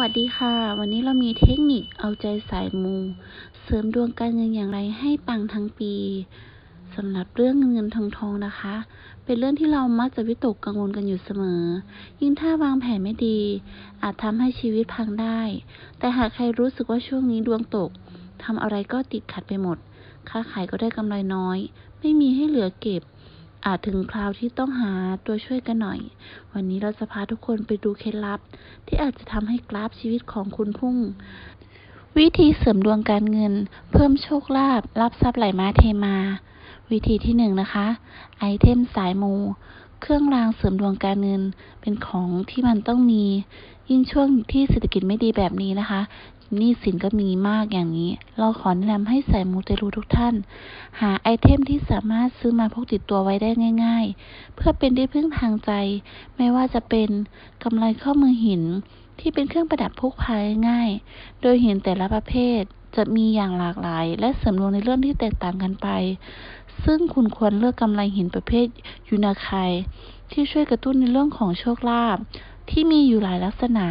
วัสดีค่ะ วันนี้เรามีเทคนิคเอาใจสายมู เสริมดวงการเงินอย่างไรให้ปังทั้งปีสำหรับเรื่องเงินทองทองนะคะ เป็นเรื่องที่เรามักจะวิตกกังวลกันอยู่เสมอ ยิ่งถ้าวางแผนไม่ดี อาจทำให้ชีวิตพังได้ แต่หากใครรู้สึกว่าช่วงนี้ดวงตกทำอะไรก็ติดขัดไปหมด ค้าขายก็ได้กำไรน้อย ไม่มีให้เหลือเก็บ อาจถึงคราวที่ต้องหาตัวช่วยกันหน่อย วันนี้เราจะพาทุกคนไปดูเคล็ดลับ ที่อาจจะทำให้กราฟชีวิตของคุณพุ่ง วิธีเสริมดวงการเงิน เพิ่มโชคลาภรับทรัพย์ไหลมาเทมา วิธีที่หนึ่งนะคะ ไอเทมสายมู เครื่องรางเสริมดวงการเงินเป็นของที่มันต้องมี ยิ่งช่วงที่เศรษฐกิจไม่ดีแบบนี้นะคะ หนี้สินก็มีมากอย่างนี้ เราขอแนะนำให้ใส่มูเตลูทุกท่าน หาไอเทมที่สามารถซื้อมาพกติดตัวไว้ได้ง่าย ๆ เพื่อเป็นที่พึ่งทางใจ ไม่ว่าจะเป็นกำไรข้อมือหินที่เป็นเครื่องประดับพกพาง่าย โดยหินแต่ละประเภทจะมีอย่างหลากหลาย และเสริมดวงในเรื่องที่แตกต่างกันไป ซึ่งคุณควรเลือกกำไรหินประเภทยูนาไคที่ช่วยกระตุ้นในเรื่องของโชคลาภที่มีอยู่หลายลักษณะ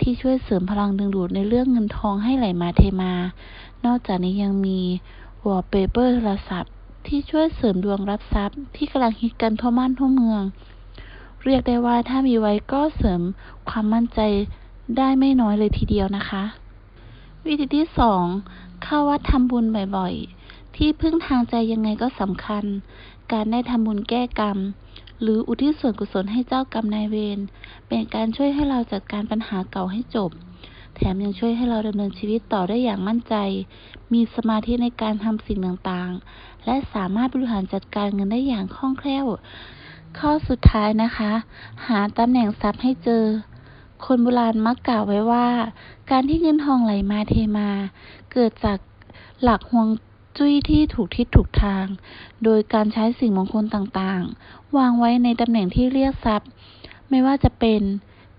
ที่ช่วยเสริมพลังดึงดูดในเรื่องเงินทองให้ไหลมาเทมา นอกจากนี้ยังมีวอลเปเปอร์โทรศัพท์ ที่ช่วยเสริมดวงรับทรัพย์ ที่กำลังฮิตกันทั่วบ้านทั่วเมือง เรียกได้ว่าถ้ามีไว้ก็เสริมความมั่นใจได้ไม่น้อยเลยทีเดียวนะคะ วิธีที่สองเข้าวัดทำบุญบ่อยๆ ที่พึ่งทางใจยังไงก็สำคัญ การได้ทำบุญแก้กรรม หรืออุทิศส่วนกุศลให้เจ้ากรรมนายเวร เป็นการช่วยให้เราจัดการปัญหาเก่าให้จบ แถมยังช่วยให้เราดำเนินชีวิตต่อได้อย่างมั่นใจ มีสมาธิในการทำสิ่งต่างๆ และสามารถบริหารจัดการเงินได้อย่างคล่องแคล่ว ข้อสุดท้ายนะคะ หาตำแหน่งทรัพย์ให้เจอ คนโบราณมักกล่าวไว้ว่า การที่เงินทองไหลมาเทมา เกิดจากหลักห่วง จุ้ยที่ถูกทิศถูกทาง โดยการใช้สิ่งมงคลต่างๆ วางไว้ในตำแหน่งที่เรียกทรัพย์ ไม่ว่าจะเป็น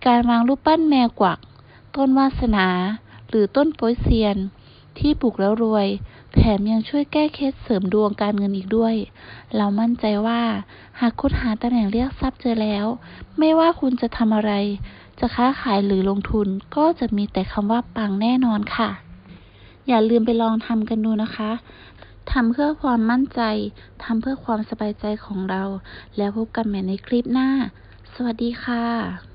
การวางรูปปั้นแมวกวัก ต้นวาสนา หรือต้นโป้ยเซียน ที่ปลูกแล้วรวย แถมยังช่วยแก้เคล็ดเสริมดวงการเงินอีกด้วย เรามั่นใจว่า หากคุณหาตำแหน่งเรียกทรัพย์เจอแล้ว ไม่ว่าคุณจะทำอะไร จะค้าขายหรือลงทุนก็จะมีแต่คำว่าปังแน่นอนค่ะ อย่าลืมไปลองทำกันดูนะคะทำเพื่อความมั่นใจ ทำเพื่อความสบายใจของเรา แล้วพบกันใหม่ในคลิปหน้า สวัสดีค่ะ